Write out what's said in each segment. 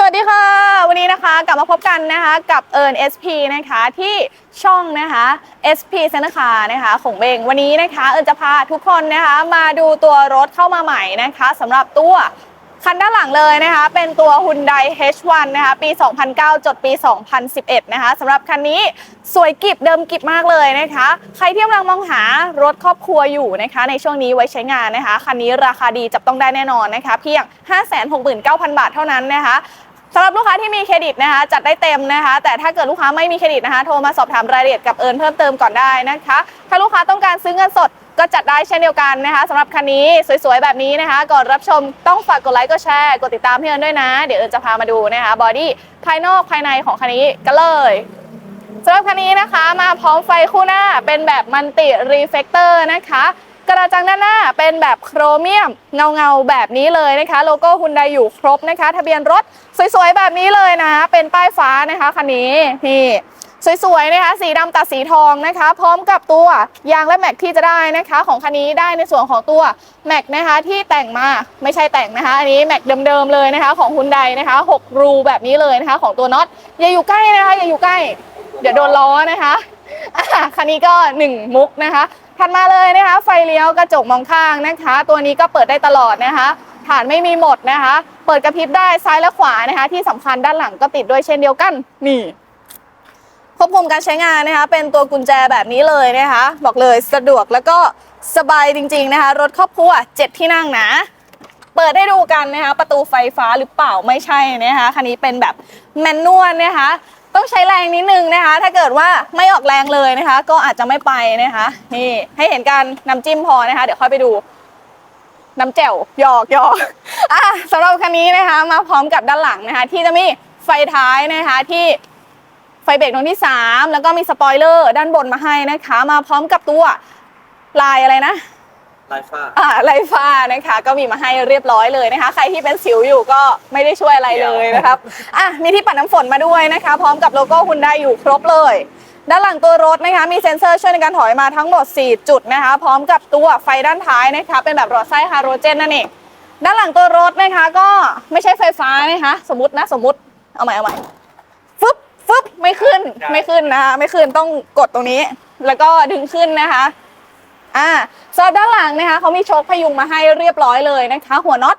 สวัสดีค่ะ วันนี้นะคะกลับมาพบกันนะคะกับเอิญ SP นะคะที่ช่องนะคะ SP เซนคานะคะของเบงวันนี้นะคะเอิญจะพาทุกคนนะคะมาดูตัวรถเข้ามาใหม่นะคะสำหรับตัวคันด้านหลังเลยนะคะเป็นตัว Hyundai H1 นะคะปี 2009 จดปี 2011 นะคะสำหรับคันนี้สวยกิบเดิมกิบมากเลยนะคะ ใครที่กำลังมองหารถครอบครัวอยู่นะคะ ในช่วงนี้ไว้ใช้งานนะคะ คันนี้ราคาดีจับต้องได้แน่นอนนะคะ เพียง 569,000 บาทเท่านั้นนะคะ สำหรับลูกค้าที่มีเครดิตนะคะจัดได้เต็มนะคะ แต่ถ้าเกิดลูกค้าไม่มีเครดิตนะคะ โทรมาสอบถามรายละเอียดกับเอิญเพิ่มเติมก่อนได้นะคะ ถ้าลูกค้าต้องการซื้อเงินสดก็จัดได้เช่นเดียวกันนะคะสำหรับคันนี้สวยๆ แบบนี้นะคะ ก่อนรับชมต้องฝากกดไลค์กดแชร์กดติดตามพี่เอิญด้วยนะ เดี๋ยวเอิญจะพามาดูนะคะบอดี้ภายนอกภายในของคันนี้กันเลยสำหรับคันนี้นะคะมาพร้อมไฟคู่หน้าเป็นแบบมันติรีเฟกเตอร์นะคะ กระจังด้านหน้าเป็นแบบโครเมียมเงาเงาๆแบบนี้เลยนะคะ โลโก้ฮุนไดอยู่ครบนะคะ ทะเบียนรถสวยๆแบบนี้เลยนะ เป็นป้ายฟ้านะคะคันนี้นี่สวยๆนะคะสีดำตัดสีทองนะคะ พร้อมกับตัวยางและแม็กที่จะได้นะคะ ของคันนี้ได้ในส่วนของตัวแม็กนะคะที่แต่งมาไม่ใช่แต่งนะคะ อันนี้แม็กเดิมๆเลยนะคะ ของฮุนไดนะคะ6รูแบบนี้เลยนะคะ ของตัวน็อตอย่าอยู่ใกล้นะคะ อย่าอยู่ใกล้ เดี๋ยวโดนล้อนะคะอะคันนี้ก็ 1 มุกนะคะ ถัดมาเลยนะคะ ไฟเลี้ยวกระจกมองข้างนะคะ ตัวนี้ก็เปิดได้ตลอดนะคะฐานไม่มีหมดนะคะ เปิดกระพริบได้ซ้ายและขวานะคะ ที่สำคัญด้านหลังก็ติดด้วยเช่นเดียวกันนี่ควบคุมการใช้งานนะคะ เป็นตัวกุญแจแบบนี้เลยนะคะ บอกเลยสะดวกแล้วก็สบายจริง ๆนะคะ รถครอบครัวเจ็ดที่นั่งนะเปิดได้ดูกันนะคะ ประตูไฟฟ้าหรือเปล่าไม่ใช่นะคะคันนี้เป็นแบบแมนนวลนะคะ ต้องใช้แรงนิดนึงนะคะ ถ้าเกิดว่าไม่ออกแรงเลยนะคะ ก็อาจจะไม่ไปนะคะนี่ให้เห็นการน้ำจิ้มพอนะคะ เดี๋ยวค่อยไปดูน้ำแจ่วหยอกหยอกอะสำหรับคันนี้นะคะ มาพร้อมกับด้านหลังนะคะ ที่จะมีไฟท้ายนะคะที่ไฟเบรกดวงที่ 3 แล้วก็มีสปอยเลอร์ด้านบนมาให้นะคะ มาพร้อมกับตัวลายอะไรนะ ลายฟ้าอ่าไลฟ้านะคะ ก็มีมาให้เรียบร้อยเลยนะคะ ใครที่เป็นสิวอยู่ก็ไม่ได้ช่วยอะไรเลยนะครับอะมีที่ปัดน้ำฝนมาด้วยนะคะ พร้อมกับโลโก้คุณได้อยู่ครบเลย ด้านหลังตัวรถนะคะ มีเซ็นเซอร์ช่วยในการถอยมาทั้งหมด 4 จุดนะคะ พร้อมกับตัวไฟด้านท้ายนะคะ เป็นแบบหลอดไส้ฮาโลเจนนั่นเองด้านหลังตัวรถนะคะ ก็ไม่ใช่ไฟฟ้านะคะสมมตินะสมมติเอาใหม่เอาใหม่ฟึบฟึบไม่ขึ้นไม่ขึ้นนะคะไม่ขึ้นต้องกดตรงนี้ แล้วก็ดึงขึ้นนะคะ อ่าสำหรับด้านหลังนะคะเขามีโชคพยุงมาให้เรียบร้อยเลยนะคะ หัวน็อต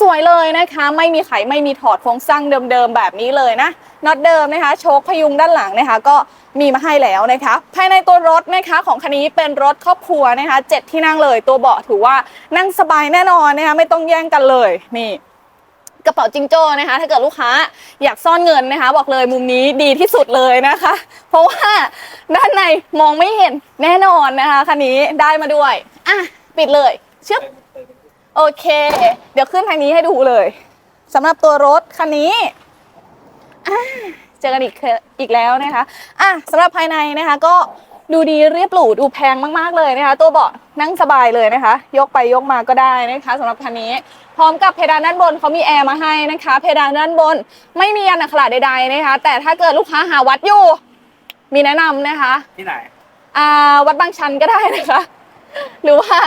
สวยๆเลยนะคะ ไม่มีไขไม่มีถอดโครงสร้างเดิมๆแบบนี้เลยนะน็อตเดิมนะคะ โชคพยุงด้านหลังนะคะ ก็มีมาให้แล้วนะคะ ภายในตัวรถนะคะของคันนี้เป็นรถครอบครัวนะคะเจ็ดที่นั่งเลย ตัวเบาะถือว่านั่งสบายแน่นอนนะคะไม่ต้องแย่งกันเลยนี่ กระเป๋าจิงโจ้นะคะ ถ้าเกิดลูกค้าอยากซ่อนเงินนะคะ บอกเลยมุมนี้ดีที่สุดเลยนะคะ เพราะว่าด้านในมองไม่เห็นแน่นอนนะคะคันนี้ได้มาด้วยอะปิดเลยชึบโอเค เดี๋ยวขึ้นทางนี้ให้ดูเลยสำหรับตัวรถคันนี้เจอกันอีกอีกแล้วนะคะอะสำหรับภายในนะคะก็ ดูดีเรียบหรูดูแพงมากๆเลยนะคะ ตัวเบาะนั่งสบายเลยนะคะ ยกไปยกมาก็ได้นะคะสำหรับคันนี้ พร้อมกับเพดานด้านบนเขามีแอร์มาให้นะคะ เพดานด้านบนไม่มียันอักขระใดๆนะคะ แต่ถ้าเกิดลูกค้าหาวัดอยู่ มีแนะนำนะคะ ที่ไหนอ่าวัดบางชันก็ได้นะคะ หรือว่า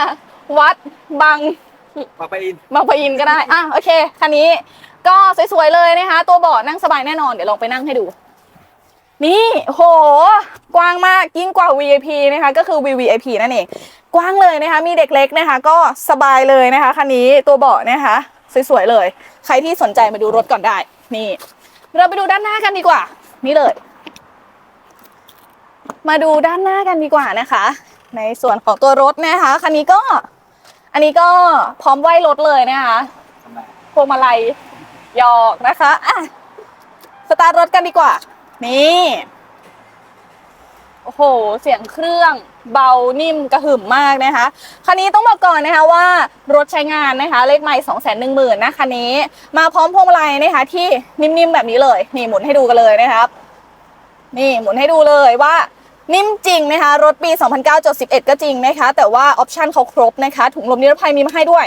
วัดบางมาไปอินบางปะอินก็ได้อะโอเคคันนี้ก็สวยๆเลยนะคะ ตัวเบาะนั่งสบายแน่นอนเดี๋ยวลองไปนั่งให้ดู นี่โห กว้างมากยิ่งกว่า VIP นะคะก็คือ VVIP นั่นเอง กว้างเลยนะคะ มีเด็กเล็กนะคะ ก็สบายเลยนะคะคันนี้ตัวเบาะนะคะ สวยๆเลย ใครที่สนใจมาดูรถก่อนได้ นี่ เราไปดูด้านหน้ากันดีกว่า นี่เลย มาดูด้านหน้ากันดีกว่านะคะ ในส่วนของตัวรถนะคะคันนี้ก็ อันนี้ก็พร้อมไหวรถเลยนะคะพวงมาลัยยอกนะคะอะสตาร์ทรถกันดีกว่า นี่ โอ้โห เสียงเครื่องเบานิ่มกระหึ่มมากนะคะ คันนี้ต้องบอกก่อนนะคะว่ารถใช้งานนะคะ เลขไมล์สองแสนหนึ่งหมื่นนะคันนี้ มาพร้อมพวงมาลัยนะคะ ที่นิ่มๆแบบนี้เลย นี่หมุนให้ดูกันเลยนะครับ นี่หมุนให้ดูเลยว่านิ่มจริงนะคะ รถปี 2009จด11 ก็จริงนะคะ แต่ว่าออปชันเขาครบนะคะ ถุงลมนิรภัยมีมาให้ด้วย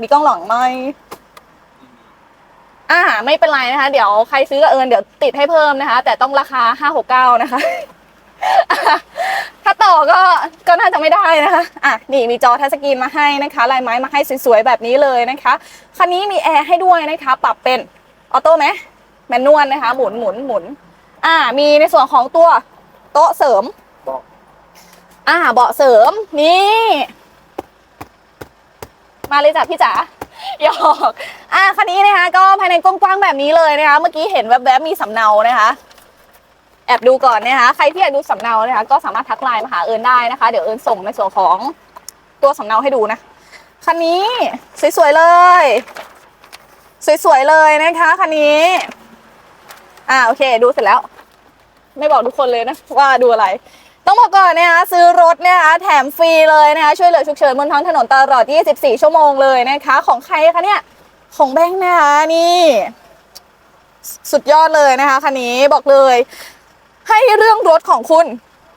มีกล้องหลังไหม อ่าไม่เป็นไรนะคะ เดี๋ยวใครซื้อเอิญเดี๋ยวติดให้เพิ่มนะคะ แต่ต้องราคา569นะคะ ถ้าต่อก็ก็น่าจะไม่ได้นะคะอะนี่มีจอทัชสกรีนมาให้นะคะลายไม้มาให้สวยๆแบบนี้เลยนะคะคันนี้มีแอร์ให้ด้วยนะคะ ปรับเป็นออโต้ไหมแมนนวลนะคะ หมุนหมุนหมุนอ่า มีในส่วนของตัวโต๊ะเสริมอกอ่าเบาะเสริมนี่ มาเลยจ้ะพี่จ๋า หยอกอ่าคันนี้นะคะก็ภายในกว้างๆแบบนี้เลยนะคะ เมื่อกี้เห็นแวบๆมีสำเนานะคะแอบดูก่อนนะคะ ใครที่อยากดูสำเนานะคะ ก็สามารถทักไลน์มาหาเอิญได้นะคะ เดี๋ยวเอิญส่งในส่วนของตัวสำเนาให้ดูนะ คันนี้สวยๆเลย สวยๆเลยนะคะคันนี้ อ่าโอเค ดูเสร็จแล้ว ไม่บอกทุกคนเลยนะว่าดูอะไร ต้องบอกก่อนนะคะซื้อรถนะคะแถมฟรีเลยนะคะช่วยเหลือฉุกเฉินบนท้องถนนตลอด 24 ชั่วโมงเลยนะคะ ของใครคะเนี่ย ของแบงค์นะคะนี่ สุดยอดเลยนะคะคันนี้บอกเลย ให้เรื่องรถของคุณ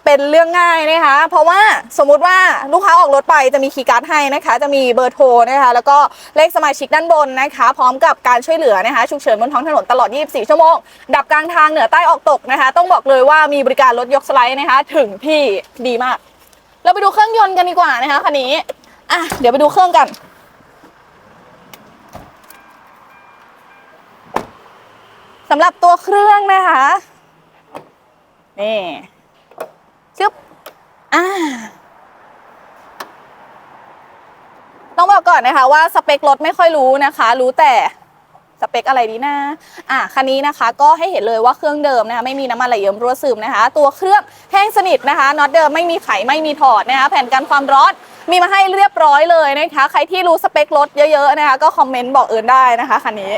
เป็นเรื่องง่ายนะคะ เพราะว่าสมมุติว่าลูกค้าออกรถไปจะมีคีย์การ์ดให้นะคะ จะมีเบอร์โทรนะคะ แล้วก็เลขสมาชิกด้านบนนะคะ พร้อมกับการช่วยเหลือนะคะฉุกเฉินบนท้องถนนตลอด 24 ชั่วโมง ดับกลางทางเหนือใต้ออกตกนะคะ ต้องบอกเลยว่ามีบริการรถยกสไลด์นะคะ ถึงที่ดีมาก เราไปดูเครื่องยนต์กันดีกว่านะคะคันนี้อะเดี๋ยวไปดูเครื่องกันสำหรับตัวเครื่องนะคะนี่ ชึบอ่าต้องบอกก่อนนะคะว่าสเปครถไม่ค่อยรู้นะคะ รู้แต่สเปคอะไรดีนะ อะคันนี้นะคะก็ให้เห็นเลยว่าเครื่องเดิมนะคะไม่มีน้ำมันไหลเยิ้มรั่วซึมนะคะ ตัวเครื่องแห้งสนิทนะคะน็อตเดิมไม่มีไขไม่มีถอดนะคะ แผ่นกันความร้อนมีมาให้เรียบร้อยเลยนะคะ ใครที่รู้สเปครถเยอะๆนะคะ ก็คอมเมนต์บอกเอิญได้นะคะคันนี้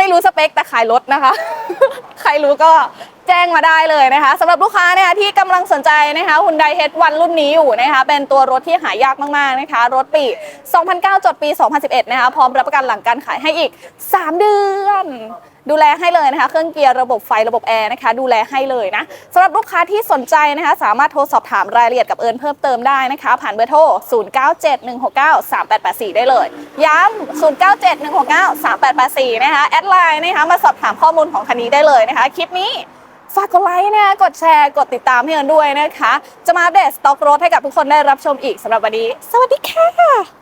ไม่รู้สเปคแต่ขายรถนะคะ ใครรู้ก็ แจ้งมาได้เลยนะคะสำหรับลูกค้านะคะที่กำลังสนใจนะคะ Hyundai H1 รุ่นนี้อยู่นะคะเป็นตัวรถที่หายากมากๆนะคะรถปี 2009 จดปี 2011 นะคะพร้อมรับประกันหลังการขายให้อีก 3 เดือนดูแลให้เลยนะคะ เครื่องเกียร์ระบบไฟระบบแอร์นะคะ ดูแลให้เลยนะสำหรับลูกค้าที่สนใจนะคะ สามารถโทรสอบถามรายละเอียดกับเอิญเพิ่มเติมได้นะคะ ผ่านเบอร์โทร 0971693884 ได้เลย ย้ำ0971693884 นะคะ แอดไลน์นะคะ มาสอบถามข้อมูลของคันนี้ได้เลยนะคะ คลิปนี้ ฝากกดไลค์นะกดแชร์ กดติดตามให้กันด้วยนะคะ จะมาอัปเดตสต็อกรถให้กับทุกคนได้รับชมอีกสำหรับวันนี้ สวัสดีค่ะ